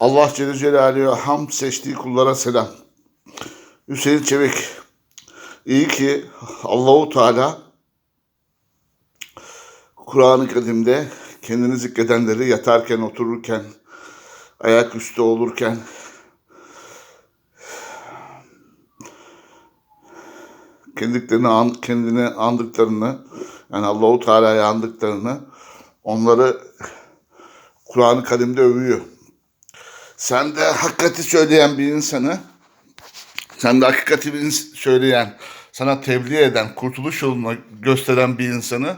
Allah Celle Celaluhu'ya ham seçtiği kullara selam. Hüseyin Çevik. İyi ki Allahu Teala Kur'an-ı Kerim'de kendini zikredenleri yatarken, otururken, ayaküstü olurken, kendiklerini an, kendini andıklarını, yani Allahu Teala'yı andıklarını, onları Kur'an-ı Kerim'de övüyor. Sen de hakikati söyleyen bir insanı, sen de hakikati söyleyen, sana tebliğ eden, kurtuluş yolunu gösteren bir insanı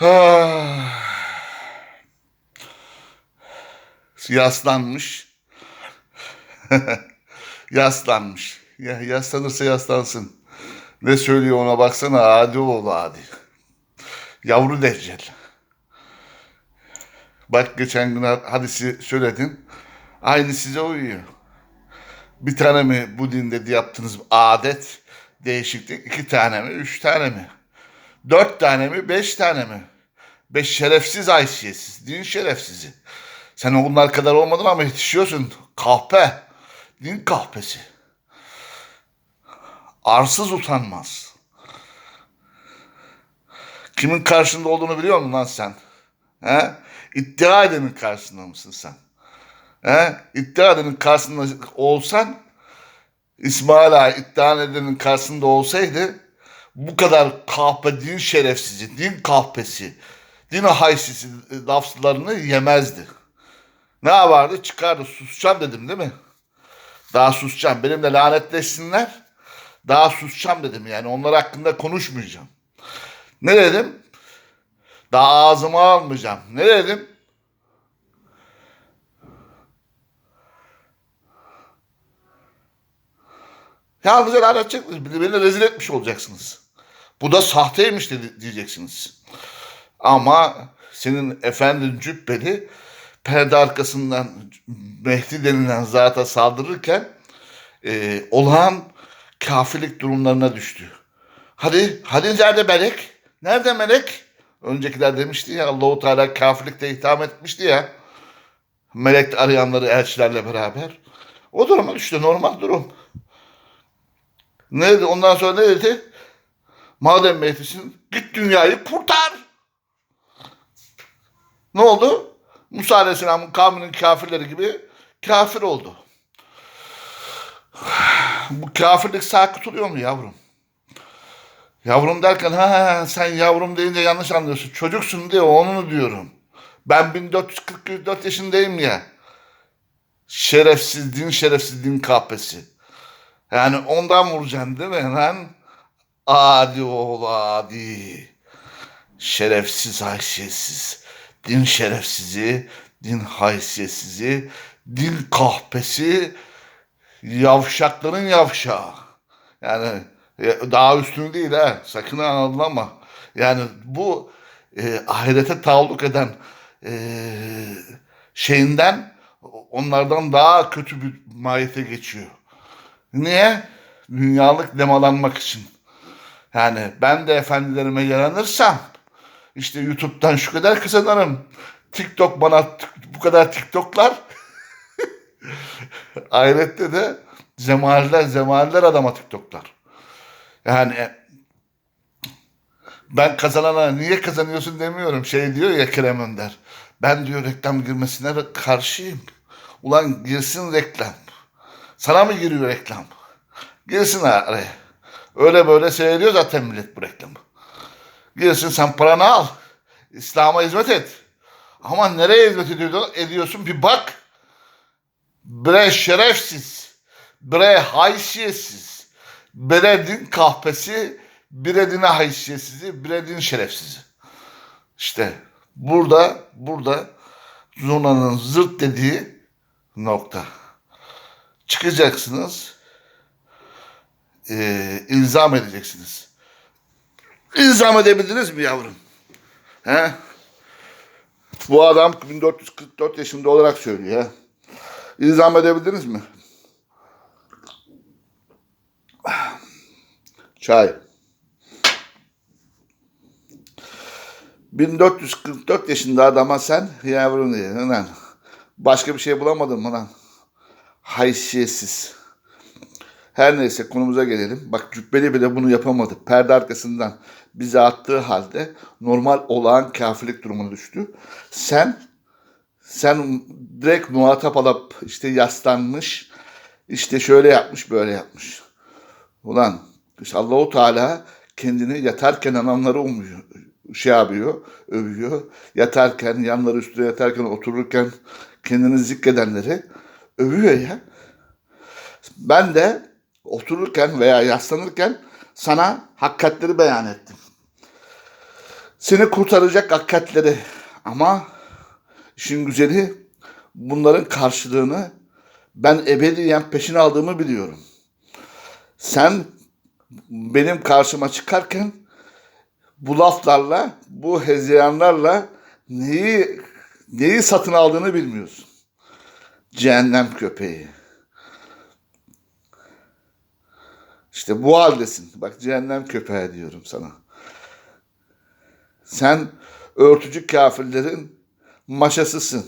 ah, yaslanmış, yaslanmış. Ya, yaslanırsa yaslansın. Ne söylüyor ona baksana adi oğlu adi. Yavru deccal. Bak geçen gün hadisi söyledin. Aynı size uyuyor. Bir tane mi bu dinde yaptığınız adet, değişiklik? iki tane mi? Üç tane mi? Dört tane mi? Beş tane mi? Beş şerefsiz haysiyetsiz. Din şerefsizi. Sen onlar kadar olmadın ama yetişiyorsun. Kahpe. Din kahpesi. Arsız utanmaz. Kimin karşında olduğunu biliyor musun lan sen? He? İddia edenin karşısında mısın sen? He? İddia karşısında olsan İsmail Ağa iddia karşısında olsaydı bu kadar kahpe din şerefsizi, din kahpesi, din haysisi laflarını yemezdi. Ne yapardı? Çıkardı. Susacağım dedim değil mi? Daha susacağım. Benimle lanetleşsinler. Daha susacağım dedim yani. Onlar hakkında konuşmayacağım. Ne dedim? Daha ağzıma almayacağım. Ne dedim? Yalnızca lanet çekmiş. Beni rezil etmiş olacaksınız. Bu da sahteymiş dedi, diyeceksiniz. Ama senin efendin cübbeli perde arkasından Mehdi denilen zata saldırırken e, olağan kafirlik durumlarına düştü. Hadi, hadi nerede melek? Nerede melek? Öncekiler demişti ya Allahu Teala kafirlikte itham etmişti ya. Melek arayanları elçilerle beraber. O duruma düştü normal durum. Ne dedi? Ondan sonra ne dedi? Madem Mehdi'sin git dünyayı kurtar. Ne oldu? Musa Aleyhisselam'ın kavminin kafirleri gibi kafir oldu. Bu kafirlik sağ tutuluyor mu yavrum? Yavrum derken ha sen yavrum deyince yanlış anlıyorsun. Çocuksun diye onu diyorum. Ben 1444 yaşındayım ya. Şerefsiz din şerefsiz din kahpesi. Yani ondan vuracaksın değil mi lan? Adi oğlu adi. Şerefsiz haysiyetsiz. Din şerefsizi, din haysiyetsizi, din kahpesi, yavşakların yavşağı. Yani e, daha üstünü değil ha. Sakın anlama. Yani bu e, ahirete taalluk eden e, şeyinden onlardan daha kötü bir mahiyete geçiyor. Niye? Dünyalık demalanmak için. Yani ben de efendilerime yaranırsam işte YouTube'dan şu kadar kazanırım. TikTok bana bu kadar TikTok'lar ahirette de zemaller zemaller adama TikTok'lar. Yani ben kazanana niye kazanıyorsun demiyorum. Şey diyor ya Kerem Önder. Ben diyor reklam girmesine karşıyım. Ulan girsin reklam. Sana mı giriyor reklam? Girsin araya. Öyle böyle seyrediyor zaten millet bu reklamı. Girsin sen paranı al. İslam'a hizmet et. Ama nereye hizmet ediyorsun, ediyorsun bir bak. Bre şerefsiz. Bre haysiyetsiz. Bre din kahpesi. Bre dine din şerefsizi. İşte burada burada Zurna'nın zırt dediği nokta. Çıkacaksınız. E, ilzam edeceksiniz. İlzam edebildiniz mi yavrum? He? Bu adam 1444 yaşında olarak söylüyor. He? İlzam edebildiniz mi? Çay. 1444 yaşında adama sen yavrum diye. Başka bir şey bulamadın mı lan? Haysiyetsiz. Her neyse konumuza gelelim. Bak Cübbeli bile bunu yapamadı. Perde arkasından bize attığı halde normal olağan kafirlik durumuna düştü. Sen sen direkt muhatap alıp işte yaslanmış, işte şöyle yapmış, böyle yapmış. Ulan işte Allahu Teala kendini yatarken anamları umuyor, şey yapıyor, övüyor. Yatarken, yanları üstüne yatarken, otururken kendini zikredenleri övüyor ya. Ben de otururken veya yaslanırken sana hakikatleri beyan ettim. Seni kurtaracak hakikatleri ama işin güzeli bunların karşılığını ben ebediyen peşine aldığımı biliyorum. Sen benim karşıma çıkarken bu laflarla, bu hezeyanlarla neyi neyi satın aldığını bilmiyorsun. Cehennem köpeği. İşte bu haldesin. Bak cehennem köpeği diyorum sana. Sen örtücü kafirlerin maşasısın.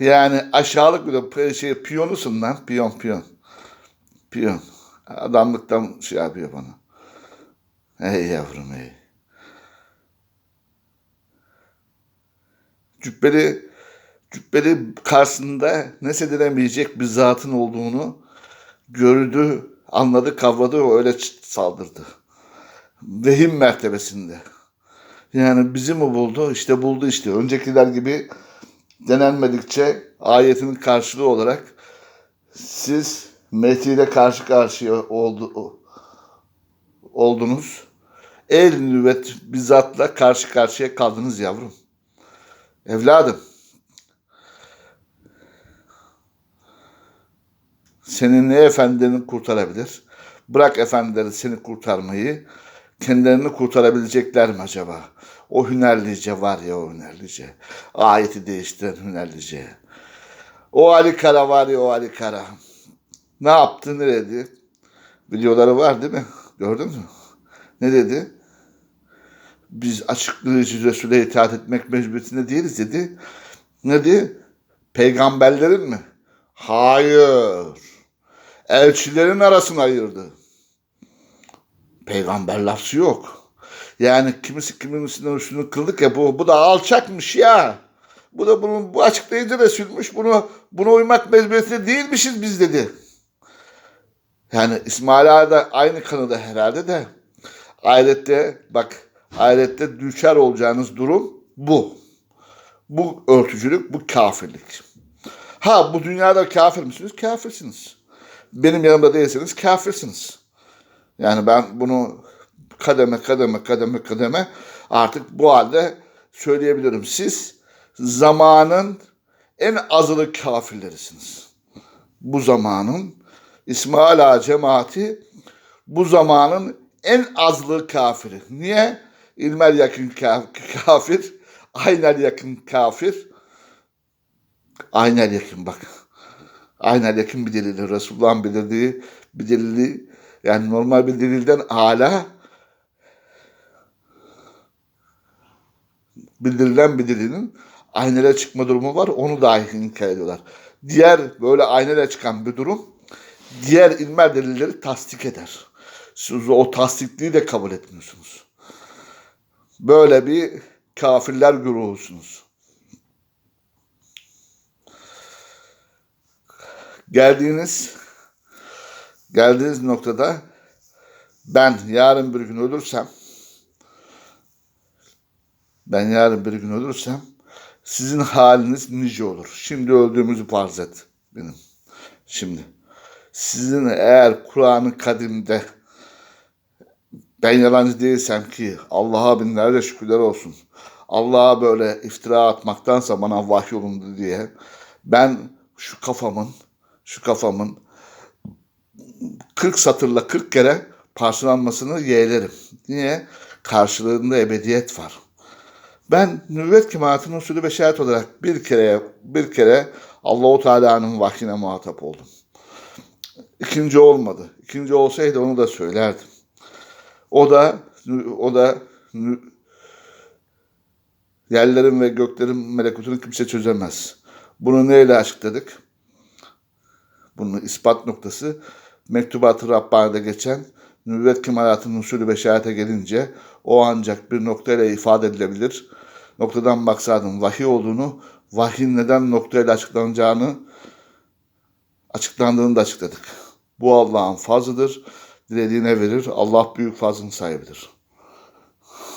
Yani aşağılık bir şey piyonusun lan. Piyon piyon. Piyon. Adamlıktan şey yapıyor bana. Ey yavrum ey. Cübbeli, cübbeli karşısında nesedilemeyecek bir zatın olduğunu gördü, anladı, kavradı ve öyle saldırdı. Vehim mertebesinde. Yani bizi mi buldu? İşte buldu işte. Öncekiler gibi denenmedikçe ayetinin karşılığı olarak siz Mehdi ile karşı karşıya oldu, oldunuz. El nübet bizzatla karşı karşıya kaldınız yavrum. Evladım. Seni ne efendilerin kurtarabilir? Bırak efendileri seni kurtarmayı. Kendilerini kurtarabilecekler mi acaba? O hünerlice var ya o hünerlice. Ayeti değiştiren hünerlice. O Ali Kara var ya o Ali Kara. Ne yaptı ne dedi? Videoları var değil mi? Gördün mü? Ne dedi? Biz açıklayıcı Resul'e itaat etmek mecburiyetinde değiliz dedi. Ne dedi? Peygamberlerin mi? Hayır. Elçilerin arasına ayırdı. Peygamber lafzı yok. Yani kimisi kimin üstünden üstünü kıldık ya bu, bu da alçakmış ya. Bu da bunun bu açıklayıcı Resul'müş. Bunu buna uymak mecburiyetinde değilmişiz biz dedi. Yani İsmail Ağa da aynı kanıda herhalde de ahirette bak ahirette düşer olacağınız durum bu. Bu örtücülük, bu kafirlik. Ha bu dünyada kafir misiniz? Kafirsiniz. Benim yanımda değilseniz kafirsiniz. Yani ben bunu kademe kademe kademe kademe artık bu halde söyleyebilirim. Siz zamanın en azılı kafirlerisiniz. Bu zamanın İsmail Ağa cemaati bu zamanın en azlı kafiri. Niye? İlmel yakın kafir, aynel yakın kafir. Aynel yakın bak. Aynel yakın bir delili. Resulullah'ın bildirdiği bir delili. Yani normal bir delilden hala bildirilen bir delilin aynele çıkma durumu var. Onu dahi inkar ediyorlar. Diğer böyle aynele çıkan bir durum diğer ilmel delilleri tasdik eder. Siz o tasdikliği de kabul etmiyorsunuz. Böyle bir kafirler güruhusunuz. Geldiğiniz geldiğiniz noktada ben yarın bir gün ölürsem ben yarın bir gün ölürsem sizin haliniz nice olur. Şimdi öldüğümüzü farz et benim. Şimdi sizin eğer Kur'an-ı Kadim'de ben yalancı değilsem ki Allah'a binlerce şükürler olsun. Allah'a böyle iftira atmaktansa bana vahyolundu diye ben şu kafamın şu kafamın 40 satırla 40 kere parçalanmasını yeğlerim. Niye? Karşılığında ebediyet var. Ben nüvvet kemaatinin usulü beşeret olarak bir kere bir kere Allahu Teala'nın vahyine muhatap oldum. İkinci olmadı. İkinci olsaydı onu da söylerdim. O da o da yerlerin ve göklerin melekutunu kimse çözemez. Bunu neyle açıkladık? Bunun ispat noktası Mektubat-ı Rabbani'de geçen nübüvvet kemalatının usulü beşarete gelince o ancak bir noktayla ifade edilebilir. Noktadan maksadın vahiy olduğunu, vahyin neden noktayla açıklanacağını açıklandığını da açıkladık. Bu Allah'ın fazlıdır. Dilediğine verir. Allah büyük fazlın sahibidir.